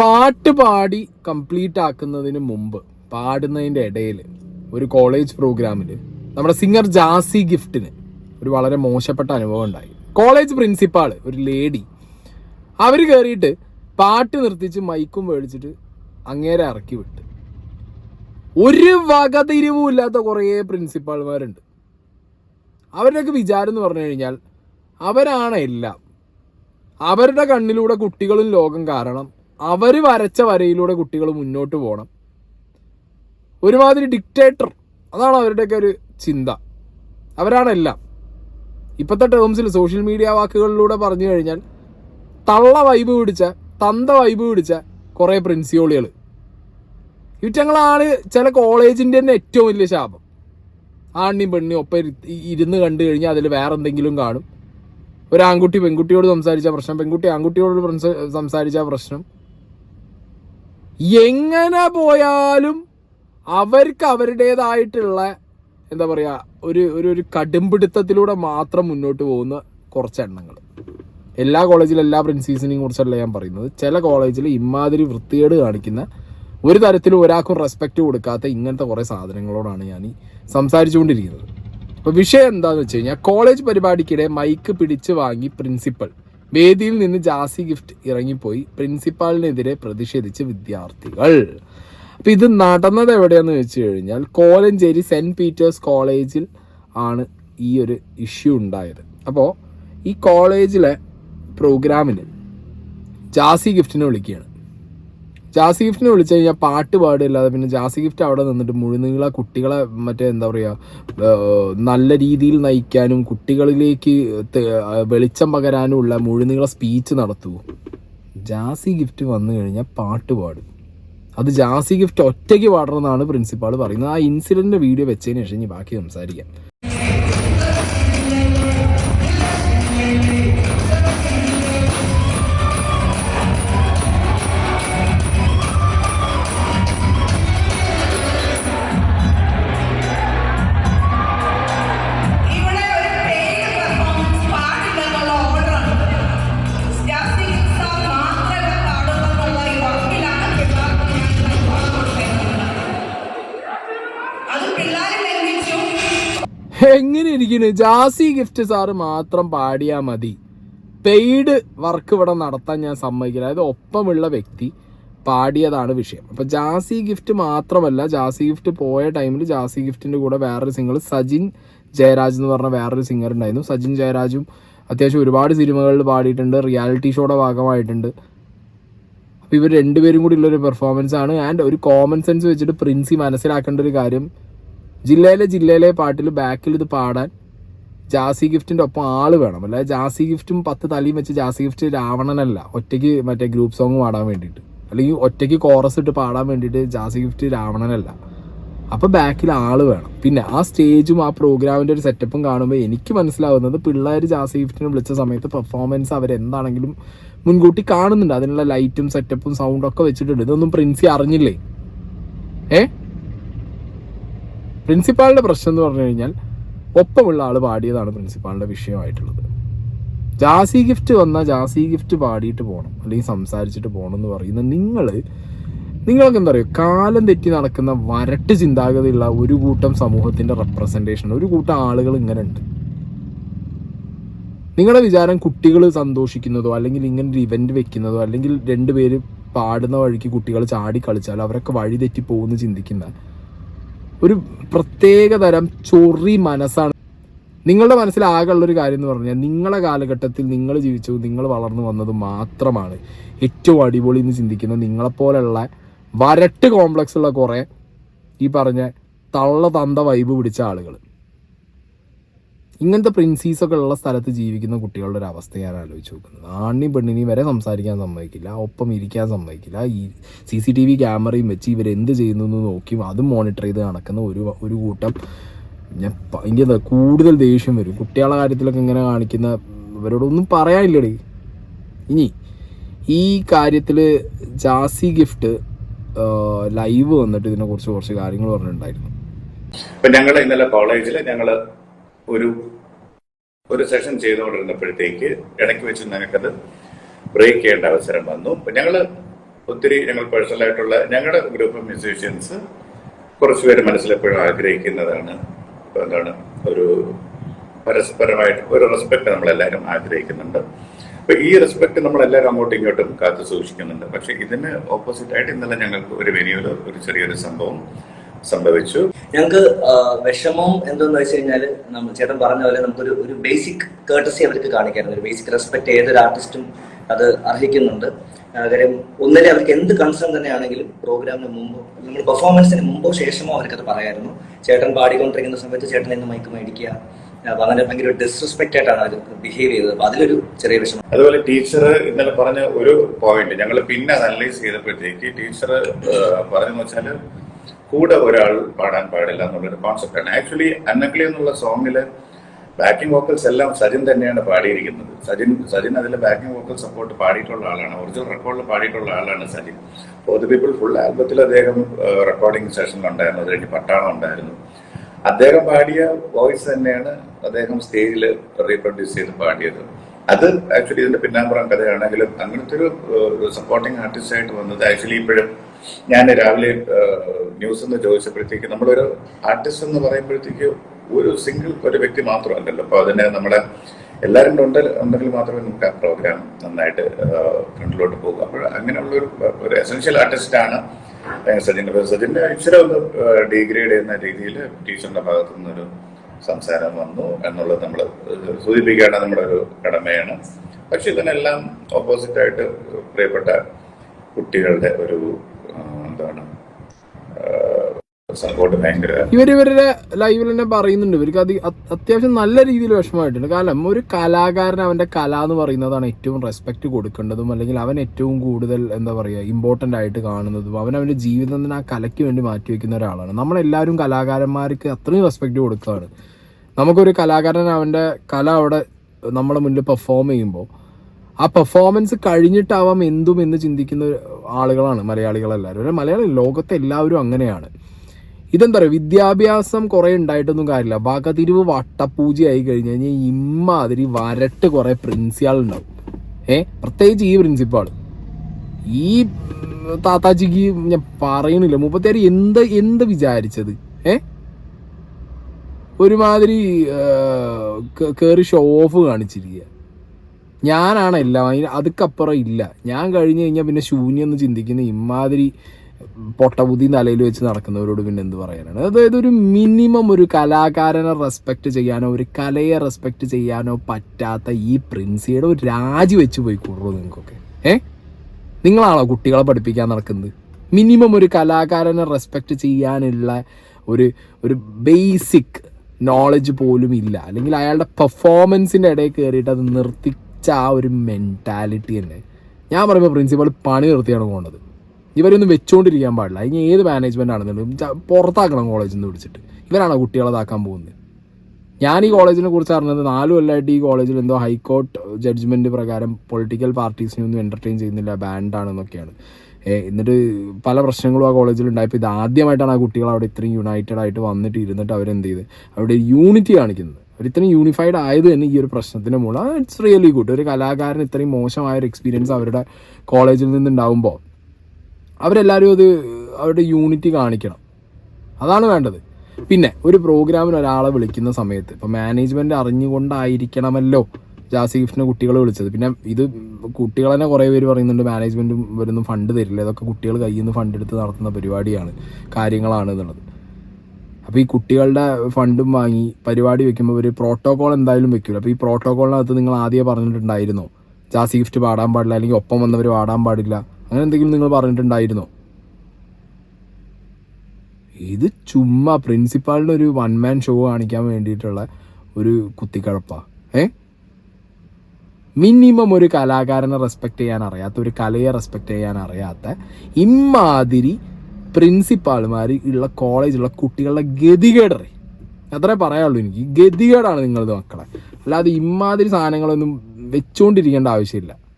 പാട്ട് പാടി കംപ്ലീറ്റ് ആക്കുന്നതിന് മുമ്പ് പാടുന്നതിന്റെ ഇടയിൽ ഒരു കോളേജ് പ്രോഗ്രാമിൽ നമ്മുടെ സിംഗർ ജാസി ഗിഫ്റ്റിന് ഒരു വളരെ മോശപ്പെട്ട അനുഭവം ഉണ്ടായി. കോളേജ് പ്രിൻസിപ്പാൾ ഒരു ലേഡി അവർ കയറിയിട്ട് പാട്ട് നിർത്തിച്ച് മൈക്കും മേടിച്ചിട്ട് അങ്ങേരെ ഇറക്കി വിട്ട്. ഒരു വകതിരിവും ഇല്ലാത്ത കുറേ പ്രിൻസിപ്പാൾമാരുണ്ട് അവരുടെയൊക്കെ വിചാരം എന്ന് പറഞ്ഞു കഴിഞ്ഞാൽ അവരാണ് എല്ലാം. അവരുടെ കണ്ണിലൂടെ കുട്ടികളും ലോകം കാരണം അവർ വരച്ച വരയിലൂടെ കുട്ടികൾ മുന്നോട്ട് പോകണം ഒരുമാതിരി ഡിക്റ്റേറ്റർ അതാണ് അവരുടെയൊക്കെ ഒരു ചിന്ത. അവരാണെല്ലാം ഇപ്പോഴത്തെ ടേംസിൽ സോഷ്യൽ മീഡിയ വാക്കുകളിലൂടെ പറഞ്ഞു കഴിഞ്ഞാൽ തള്ള വൈബ് പിടിച്ച തന്ത വൈബ് പിടിച്ച കുറേ പ്രിൻസിയോളികൾ ഇവറ്റങ്ങളാണ് ചില കോളേജിന്റെ തന്നെ ഏറ്റവും വലിയ ശാപം. ആണിയും പെണ്ണിയും ഒപ്പം ഇരു- ഇരുന്ന് കണ്ടു കഴിഞ്ഞാൽ അതിൽ വേറെ എന്തെങ്കിലും കാണും. ഒരു ആൺകുട്ടി പെൺകുട്ടിയോട് സംസാരിച്ച പ്രശ്നം പെൺകുട്ടി ആൺകുട്ടിയോട് സംസാരിച്ച പ്രശ്നം. എങ്ങനെ പോയാലും അവർക്ക് അവരുടേതായിട്ടുള്ള എന്താ പറയുക ഒരു ഒരു ഒരു കടുംപിടുത്തത്തിലൂടെ മാത്രം മുന്നോട്ട് പോകുന്ന കുറച്ച് എണ്ണങ്ങൾ. എല്ലാ കോളേജിലും എല്ലാ പ്രിൻസീസിനെയും കുറിച്ചല്ല ഞാൻ പറയുന്നത്. ചില കോളേജിൽ ഇമാതിരി വൃത്തികേട് കാണിക്കുന്ന ഒരു തരത്തിലും ഒരാൾക്കും റെസ്പെക്റ്റ് കൊടുക്കാത്ത ഇങ്ങനത്തെ കുറേ സാധനങ്ങളോടാണ് ഞാൻ ഈ സംസാരിച്ചുകൊണ്ടിരിക്കുന്നത്. അപ്പോൾ വിഷയം എന്താണെന്ന് വെച്ച് കഴിഞ്ഞാൽ കോളേജ് പരിപാടിക്കിടെ മൈക്ക് പിടിച്ച് വാങ്ങി പ്രിൻസിപ്പൽ വേദിയിൽ നിന്ന് ജാസി ഗിഫ്റ്റ് ഇറങ്ങിപ്പോയി. പ്രിൻസിപ്പാളിനെതിരെ പ്രതിഷേധിച്ച് വിദ്യാർത്ഥികൾ. അപ്പോൾ ഇത് നടന്നത് എവിടെയാന്ന് വെച്ച് കഴിഞ്ഞാൽ കോലഞ്ചേരി സെന്റ് പീറ്റേഴ്സ് കോളേജിൽ ആണ് ഈ ഒരു ഇഷ്യൂ ഉണ്ടായത്. അപ്പോൾ ഈ കോളേജിലെ പ്രോഗ്രാമിന് ജാസി ഗിഫ്റ്റിനെ വിളിക്കുകയാണ്. ജാസി ഗിഫ്റ്റിനെ വിളിച്ചു കഴിഞ്ഞാൽ പാട്ട് പാടില്ലാതെ പിന്നെ ജാസി ഗിഫ്റ്റ് അവിടെ നിന്നിട്ട് മുഴുനീള കുട്ടികളെ മറ്റേ എന്താ പറയുക നല്ല രീതിയിൽ നയിക്കാനും കുട്ടികളിലേക്ക് വെളിച്ചം പകരാനുമുള്ള മുഴുനീള സ്പീച്ച് നടത്തുമോ ജാസി ഗിഫ്റ്റ് വന്നു കഴിഞ്ഞാൽ പാട്ട് പാടും. അത് ജാസി ഗിഫ്റ്റ് ഒറ്റയ്ക്ക് പാടണമെന്നാണ് പ്രിൻസിപ്പാൾ പറയുന്നത്. ആ ഇൻസിഡന്റ് വീഡിയോ വെച്ചതിന് ശേഷം ഇനി ബാക്കി സംസാരിക്കാം. ഇരിക്കുന്നു ജാസി ഗിഫ്റ്റ് സാറ് മാത്രം പാടിയാൽ മതി. പെയ്ഡ് വർക്ക് ഇവിടെ നടത്താൻ ഞാൻ സമ്മതിക്കില്ല. അതായത് ഒപ്പമുള്ള വ്യക്തി പാടിയതാണ് വിഷയം. അപ്പോൾ ജാസി ഗിഫ്റ്റ് മാത്രമല്ല ജാസി ഗിഫ്റ്റ് പോയ ടൈമിൽ ജാസി ഗിഫ്റ്റിന്റെ കൂടെ വേറൊരു സിംഗർ സജിൻ ജയരാജ് എന്ന് പറഞ്ഞ വേറൊരു സിംഗർ ഉണ്ടായിരുന്നു. സജിൻ ജയരാജും അത്യാവശ്യം ഒരുപാട് സിനിമകളിൽ പാടിയിട്ടുണ്ട്. റിയാലിറ്റി ഷോയുടെ ഭാഗമായിട്ടുണ്ട്. അപ്പോൾ ഇവർ രണ്ടുപേരും കൂടി ഉള്ളൊരു പെർഫോമൻസ് ആണ്. ആൻഡ് ഒരു കോമൺ സെൻസ് വെച്ചിട്ട് പ്രിൻസി മനസ്സിലാക്കേണ്ട ഒരു കാര്യം ജില്ലയിലെ ജില്ലയിലെ പാട്ടിൽ ബാക്കിൽ ഇത് പാടാൻ ജാസി ഗിഫ്റ്റിന്റെ ഒപ്പം ആൾ വേണം. അല്ലാതെ ജാസി ഗിഫ്റ്റും പത്ത് തലയും വെച്ച് ജാസി ഗിഫ്റ്റ് രാവണനല്ല. ഒറ്റയ്ക്ക് മറ്റേ ഗ്രൂപ്പ് സോങ് പാടാൻ വേണ്ടിയിട്ട്. അല്ലെങ്കിൽ ഒറ്റയ്ക്ക് കോറസ് ഇട്ട് പാടാൻ വേണ്ടിയിട്ട് ജാസി ഗിഫ്റ്റ് രാവണനല്ല. അപ്പോൾ ബാക്കിൽ ആൾ വേണം. പിന്നെ ആ സ്റ്റേജും ആ പ്രോഗ്രാമിന്റെ ഒരു സെറ്റപ്പും കാണുമ്പോൾ എനിക്ക് മനസ്സിലാവുന്നത് പിള്ളേർ ജാസി ഗിഫ്റ്റിനെ വിളിച്ച സമയത്ത് പെർഫോമൻസ് അവരെന്താണെങ്കിലും മുൻകൂട്ടി കാണുന്നുണ്ട്. അതിനുള്ള ലൈറ്റും സെറ്റപ്പും സൗണ്ടും ഒക്കെ വെച്ചിട്ടുണ്ട്. ഇതൊന്നും പ്രിൻസി അറിഞ്ഞില്ലേ? ഏ? പ്രിൻസിപ്പാളിന്റെ പ്രശ്നം എന്ന് പറഞ്ഞു കഴിഞ്ഞാൽ ഒപ്പമുള്ള ആൾ പാടിയതാണ് പ്രിൻസിപ്പാളിന്റെ വിഷയമായിട്ടുള്ളത്. ജാസി ഗിഫ്റ്റ് വന്നാൽ ജാസി ഗിഫ്റ്റ് പാടിയിട്ട് പോകണം അല്ലെങ്കിൽ സംസാരിച്ചിട്ട് പോകണം എന്ന് പറയുന്ന നിങ്ങൾ നിങ്ങൾക്ക് എന്താ പറയുക കാലം തെറ്റി നടക്കുന്ന വരട്ട് ചിന്താഗതിയുള്ള ഒരു കൂട്ടം സമൂഹത്തിന്റെ റെപ്രസെന്റേഷൻ ഒരു കൂട്ടം ആളുകൾ ഇങ്ങനെ ഉണ്ട്. നിങ്ങളുടെ വിചാരം കുട്ടികൾ സന്തോഷിക്കുന്നതോ അല്ലെങ്കിൽ ഇങ്ങനെ ഒരു ഇവന്റ് വെക്കുന്നതോ അല്ലെങ്കിൽ രണ്ടുപേര് പാടുന്ന വഴിക്ക് കുട്ടികൾ ചാടി കളിച്ചാൽ അവരൊക്കെ വഴി തെറ്റി പോകുന്നു ചിന്തിക്കുന്ന ഒരു പ്രത്യേക തരം ചൊറി മനസ്സാണ്. നിങ്ങളുടെ മനസ്സിൽ ആകെയുള്ള ഒരു കാര്യം എന്ന് പറഞ്ഞാൽ നിങ്ങളുടെ കാലഘട്ടത്തിൽ നിങ്ങൾ ജീവിച്ചു നിങ്ങൾ വളർന്നു വന്നത് മാത്രമാണ് ഏറ്റവും അടിപൊളി എന്ന് ചിന്തിക്കുന്ന നിങ്ങളെപ്പോലുള്ള വരട്ട് കോംപ്ലക്സ് ഉള്ള കുറേ ഈ പറഞ്ഞ തള്ള തന്ത വൈബ് പിടിച്ച ആളുകൾ ഇങ്ങനത്തെ പ്രിൻസീസൊക്കെ ഉള്ള സ്ഥലത്ത് ജീവിക്കുന്ന കുട്ടികളുടെ ഒരു അവസ്ഥ ഞാൻ ആലോചിച്ച് നോക്കുന്നത്. ആണിനെയും പെണ്ണിനെയും വരെ സംസാരിക്കാൻ സമ്മതിക്കില്ല. ഒപ്പം ഇരിക്കാൻ സമ്മതിക്കില്ല. ഈ സി സി ടി വി ക്യാമറയും വെച്ച് ഇവരെന്ത് ചെയ്യുന്നു എന്ന് നോക്കിയും അതും മോണിറ്റർ ചെയ്ത് നടക്കുന്ന ഒരു ഒരു കൂട്ടം ഞാൻ പ- കൂടുതൽ ദേഷ്യം വരും. കുട്ടികളുടെ കാര്യത്തിലൊക്കെ ഇങ്ങനെ കാണിക്കുന്ന ഇവരോടൊന്നും പറയാനില്ലടി. ഇനി ഈ കാര്യത്തിൽ ജാസി ഗിഫ്റ്റ് ലൈവ് വന്നിട്ട് ഇതിനെക്കുറിച്ച് കുറച്ച് കാര്യങ്ങൾ പറഞ്ഞിട്ടുണ്ടായിരുന്നു. ഇപ്പൊ ഞങ്ങൾ ഇന്നലെ കോളേജിൽ ഞങ്ങൾ ഒരു ഒരു സെഷൻ ചെയ്തുകൊണ്ടിരുന്നപ്പോഴത്തേക്ക് ഇടയ്ക്ക് വെച്ച് ഞങ്ങൾക്കത് ബ്രേക്ക് ചെയ്യേണ്ട അവസരം വന്നു. ഞങ്ങൾ ഒത്തിരി ഞങ്ങൾ പേഴ്സണലായിട്ടുള്ള ഞങ്ങളുടെ ഗ്രൂപ്പ് മ്യൂസീഷ്യൻസ് കുറച്ച് മനസ്സിലെപ്പോഴും ആഗ്രഹിക്കുന്നതാണ്. എന്താണ് ഒരു പരസ്പരമായിട്ട് ഒരു റെസ്പെക്ട് നമ്മളെല്ലാവരും ആഗ്രഹിക്കുന്നുണ്ട്. അപ്പൊ ഈ റെസ്പെക്ട് നമ്മളെല്ലാവരും അങ്ങോട്ടും ഇങ്ങോട്ടും കാത്തു സൂക്ഷിക്കുന്നുണ്ട്. പക്ഷെ ഇതിന് ഓപ്പോസിറ്റ് ആയിട്ട് ഇന്നലെ ഞങ്ങൾക്ക് ഒരു വലിയൊരു ഒരു ചെറിയൊരു സംഭവം സംഭവിച്ചു. ഞങ്ങൾക്ക് വിഷമം എന്തെന്ന് വെച്ച് കഴിഞ്ഞാൽ നമ്മൾ ചേട്ടൻ പറഞ്ഞ പോലെ നമുക്കൊരു ഒരു ബേസിക് കേട്ടസി അവർക്ക് കാണിക്കാറുണ്ട് ഒരു ബേസിക് റെസ്പെക്ട് ഏതൊരു ആർട്ടിസ്റ്റും അത് അർഹിക്കുന്നുണ്ട്. കാര്യം ഒന്നിലെ അവർക്ക് എന്ത് കൺസേൺ തന്നെയാണെങ്കിലും പ്രോഗ്രാമിന് മുമ്പോ നമ്മൾ പെർഫോമൻസിന് മുമ്പോ ശേഷമോ അവർക്കത് പറയായിരുന്നു. ചേട്ടൻ പാടിക്കൊണ്ടിരിക്കുന്ന സമയത്ത് ചേട്ടൻ എന്ന് മൈക്ക് മേടിക്കുക. അപ്പൊ അങ്ങനെ ഭയങ്കര ഡിസ്റെസ്പെക്റ്റ് ആയിട്ടാണ് അവർ ബിഹേവ് ചെയ്തത്. അപ്പൊ അതിലൊരു ചെറിയ വിഷമം. അതുപോലെ ടീച്ചർ ഇന്നലെ പറഞ്ഞ ഒരു പോയിന്റ് ഞങ്ങൾ പിന്നെ അനലൈസ് ചെയ്തപ്പോഴത്തേക്ക് ടീച്ചർ പറഞ്ഞു വെച്ചാൽ കൂടെ ഒരാൾ പാടാൻ പാടില്ല എന്നുള്ളൊരു കോൺസെപ്റ്റാണ് ആക്ച്വലി അന്നക്ലി എന്നുള്ള സോങ്ങിൽ ബാക്കിംഗ് വോക്കൽസ് എല്ലാം സജിൻ തന്നെയാണ് പാടിയിരിക്കുന്നത്. സജിൻ സജിൻ അതിൽ ബാക്കിംഗ് വോക്കൽ സപ്പോർട്ട് പാടിയിട്ടുള്ള ആളാണ്. ഒറിജിനൽ റെക്കോർഡിൽ പാടിയിട്ടുള്ള ആളാണ് സജിൻ. ഫോർ പീപ്പിൾ ഫുൾ ആൽബത്തിൽ അദ്ദേഹം റെക്കോർഡിംഗ് സെഷനിലുണ്ടായിരുന്നു അത് കഴിഞ്ഞ് പട്ടാളം ഉണ്ടായിരുന്നു. അദ്ദേഹം പാടിയ വോയിസ് തന്നെയാണ് അദ്ദേഹം സ്റ്റേജിൽ റീപ്രൊഡ്യൂസ് ചെയ്ത് പാടിയത്. അത് ആക്ച്വലി ഇതിന്റെ പിന്നാമ്പുറം കഥയാണെങ്കിലും അങ്ങനത്തെ ഒരു സപ്പോർട്ടിംഗ് ആർട്ടിസ്റ്റ് ആയിട്ട് വന്നത്. ആക്ച്വലി ഇപ്പോഴും ഞാൻ രാവിലെ ന്യൂസ് എന്ന് ചോദിച്ചപ്പോഴത്തേക്ക് നമ്മളൊരു ആർട്ടിസ്റ്റ് എന്ന് പറയുമ്പോഴത്തേക്ക് ഒരു സിംഗിൾ ഒരു വ്യക്തി മാത്രമല്ലല്ലോ. അപ്പൊ അതിനെ നമ്മുടെ എല്ലാവരും ഉണ്ട് ഉണ്ടെങ്കിൽ മാത്രമേ നമുക്ക് ആ പ്രോഗ്രാം നന്നായിട്ട് ഫ്രണ്ടിലോട്ട് പോകും. അപ്പോൾ അങ്ങനെയുള്ള ഒരു ഒരു ആർട്ടിസ്റ്റ് ആർട്ടിസ്റ്റാണ് സജിൻ. സജിന്റെ ഇച്ചിരി ഒന്ന് ഡിഗ്രേഡ് ചെയ്യുന്ന രീതിയിൽ ടീച്ചറിന്റെ ഭാഗത്തു നിന്നൊരു സംസാരം വന്നു എന്നുള്ളത് നമ്മൾ സൂചിപ്പിക്കേണ്ട നമ്മുടെ ഒരു കടമയാണ്. പക്ഷെ ഇതിനെല്ലാം ഓപ്പോസിറ്റ് ആയിട്ട് പ്രിയപ്പെട്ട കുട്ടികളുടെ ഒരു സപ്പോർട്ട് ഇവരുടെ ലൈവിൽ തന്നെ പറയുന്നുണ്ട്. ഇവർക്ക് അത് അത് അത്യാവശ്യം നല്ല രീതിയിൽ വിഷമമായിട്ടുണ്ട്. കാരണം ഒരു കലാകാരൻ അവന്റെ കല എന്ന് പറയുന്നതാണ് ഏറ്റവും റെസ്പെക്ട് കൊടുക്കേണ്ടതും അല്ലെങ്കിൽ അവൻ ഏറ്റവും കൂടുതൽ എന്താ പറയുക ഇമ്പോർട്ടന്റ് ആയിട്ട് കാണുന്നതും അവൻ അവന്റെ ജീവിതം തന്നെ ആ കലയ്ക്ക് വേണ്ടി മാറ്റി വെക്കുന്ന ഒരാളാണ്. നമ്മളെല്ലാവരും കലാകാരന്മാർക്ക് അത്രയും റെസ്പെക്ട് കൊടുക്കുകയാണ് നമുക്കൊരു കലാകാരൻ അവന്റെ കല അവിടെ നമ്മുടെ മുന്നിൽ പെർഫോം ചെയ്യുമ്പോൾ ആ പെർഫോമൻസ് കഴിഞ്ഞിട്ടാവാം എന്തും എന്ന് ചിന്തിക്കുന്ന ആളുകളാണ് മലയാളികളെല്ലാവരും. മലയാളി ലോകത്തെ എല്ലാവരും അങ്ങനെയാണ്. ഇതെന്താ പറയുക? വിദ്യാഭ്യാസം കുറേ ഉണ്ടായിട്ടൊന്നും കാര്യമില്ല. വകതിരിവ് വട്ടപ്പൂജയായി കഴിഞ്ഞ് കഴിഞ്ഞാൽ ഇമ്മാതിരി വരട്ട് കുറേ പ്രിൻസിപ്പാൾ ഏ? പ്രത്യേകിച്ച് ഈ പ്രിൻസിപ്പാൾ ഈ താത്താജിക്ക് ഞാൻ പറയണില്ല. മുപ്പത്തിയാറ് എന്ത് എന്ത് വിചാരിച്ചത്? ഏ? ഒരുമാതിരി കയറി ഷോ ഓഫ് കാണിച്ചിരിക്കുക ഞാനാണ് എല്ലാം. അതിന് അതുക്കപ്പുറം ഇല്ല. ഞാൻ കഴിഞ്ഞു കഴിഞ്ഞാൽ പിന്നെ ശൂന്യം എന്ന് ചിന്തിക്കുന്ന ഇമാതിരി പൊട്ടബുദ്ധി തലയിൽ വെച്ച് നടക്കുന്നവരോട് പിന്നെ എന്ത് പറയാനാണ്? അതായത് ഒരു മിനിമം ഒരു കലാകാരനെ റെസ്പെക്ട് ചെയ്യാനോ ഒരു കലയെ റെസ്പെക്ട് ചെയ്യാനോ പറ്റാത്ത ഈ പ്രിൻസിയുടെ ഒരു രാജി വെച്ച് പോയി കൂടുള്ളൂ നിങ്ങൾക്കൊക്കെ? ഏ? നിങ്ങളാണോ കുട്ടികളെ പഠിപ്പിക്കാൻ നടക്കുന്നത്? മിനിമം ഒരു കലാകാരനെ റെസ്പെക്ട് ചെയ്യാനുള്ള ഒരു ഒരു ബേസിക് നോളജ് പോലും ഇല്ല. അല്ലെങ്കിൽ അയാളുടെ പെർഫോമൻസിന്റെ ഇടയിൽ കയറിയിട്ട് അത് നിർത്തിച്ച ആ ഒരു മെന്റാലിറ്റി തന്നെ. ഞാൻ പറയുമ്പോൾ പ്രിൻസിപ്പൾ പണി നിർത്തിയാണ് പോകുന്നത് ഇവരൊന്നും വെച്ചുകൊണ്ടിരിക്കാൻ പാടില്ല. ഇനി ഏത് മാനേജ്മെന്റ് ആണെന്നുണ്ടെങ്കിലും പുറത്താക്കണം കോളേജിൽ നിന്ന് വിളിച്ചിട്ട്. ഇവരാണോ കുട്ടികളെ ഇതാക്കാൻ പോകുന്നത്? ഞാൻ ഈ കോളേജിനെ കുറിച്ച് അറിഞ്ഞത് നാല് കൊല്ലമായിട്ട് ഈ കോളേജിൽ എന്തോ ഹൈക്കോർട്ട് ജഡ്ജ്മെന്റ് പ്രകാരം പൊളിറ്റിക്കൽ പാർട്ടീസിനെ ഒന്നും എന്റർടൈൻ ചെയ്യുന്നില്ല ബാൻഡാണെന്നൊക്കെയാണ് എന്നിട്ട് പല പ്രശ്നങ്ങളും ആ കോളേജിൽ ഉണ്ടായപ്പോൾ ഇത് ആദ്യമായിട്ടാണ് ആ കുട്ടികൾ അവിടെ ഇത്രയും യുണൈറ്റഡ് ആയിട്ട് വന്നിട്ട് ഇരുന്നിട്ട് അവരെന്ത് ചെയ്ത്? അവിടെ യൂണിറ്റി കാണിക്കുന്നത്. അവർ ഇത്രയും യൂണിഫൈഡ് ആയത് തന്നെ ഈ ഒരു പ്രശ്നത്തിന് മൂലം. ഇറ്റ്സ് റിയലി ഗുഡ് ഒരു കലാകാരൻ ഇത്രയും മോശമായ ഒരു എക്സ്പീരിയൻസ് അവരുടെ കോളേജിൽ നിന്നുണ്ടാവുമ്പോൾ അവരെല്ലാവരും അത് അവരുടെ യൂണിറ്റി കാണിക്കണം. അതാണ് വേണ്ടത്. പിന്നെ ഒരു പ്രോഗ്രാമിന് ഒരാളെ വിളിക്കുന്ന സമയത്ത് ഇപ്പം മാനേജ്മെന്റ് അറിഞ്ഞുകൊണ്ടായിരിക്കണമല്ലോ ജാസി കുട്ടികളെ വിളിച്ചത്. പിന്നെ ഇത് കുട്ടികൾ തന്നെ കുറേ പേര് പറയുന്നുണ്ട് മാനേജ്മെന്റും വരുന്ന ഫണ്ട് തരില്ല. ഇതൊക്കെ കുട്ടികൾ കയ്യിൽ നിന്ന് ഫണ്ട് എടുത്ത് നടത്തുന്ന പരിപാടിയാണ് കാര്യങ്ങളാണ് എന്നുള്ളത്. അപ്പോൾ ഈ കുട്ടികളുടെ ഫണ്ടും വാങ്ങി പരിപാടി വെക്കുമ്പോൾ ഒരു പ്രോട്ടോകോൾ എന്തായാലും വെക്കില്ല അപ്പോൾ ഈ പ്രോട്ടോകോളിനകത്ത് നിങ്ങൾ ആദ്യമേ പറഞ്ഞിട്ടുണ്ടായിരുന്നോ ജാസി ഗിഫ്റ്റ് പാടാൻ പാടില്ല അല്ലെങ്കിൽ ഒപ്പം വന്നവർ പാടാൻ പാടില്ല അങ്ങനെ എന്തെങ്കിലും നിങ്ങൾ പറഞ്ഞിട്ടുണ്ടായിരുന്നോ? ഇത് ചുമ്മാ പ്രിൻസിപ്പാളിന്റെ ഒരു വൺ മാൻ ഷോ കാണിക്കാൻ വേണ്ടിയിട്ടുള്ള ഒരു കുത്തിക്കഴപ്പാ. ഏ? മിനിമം ഒരു കലാകാരനെ റെസ്പെക്ട് ചെയ്യാൻ അറിയാത്ത ഒരു കലയെ റെസ്പെക്ട് ചെയ്യാൻ അറിയാത്ത ഇമാതിരി പ്രിൻസിപ്പാൾമാർ ഉള്ള കോളേജുള്ള കുട്ടികളുടെ ഗതികേടറി. അത്രേ പറയാള്ളൂ എനിക്ക്. ഗതികേടാണ് നിങ്ങളത് മക്കളെ. അല്ലാതെ ഇമാതിരി സാധനങ്ങളൊന്നും വെച്ചുകൊണ്ടിരിക്കേണ്ട ആവശ്യമില്ല.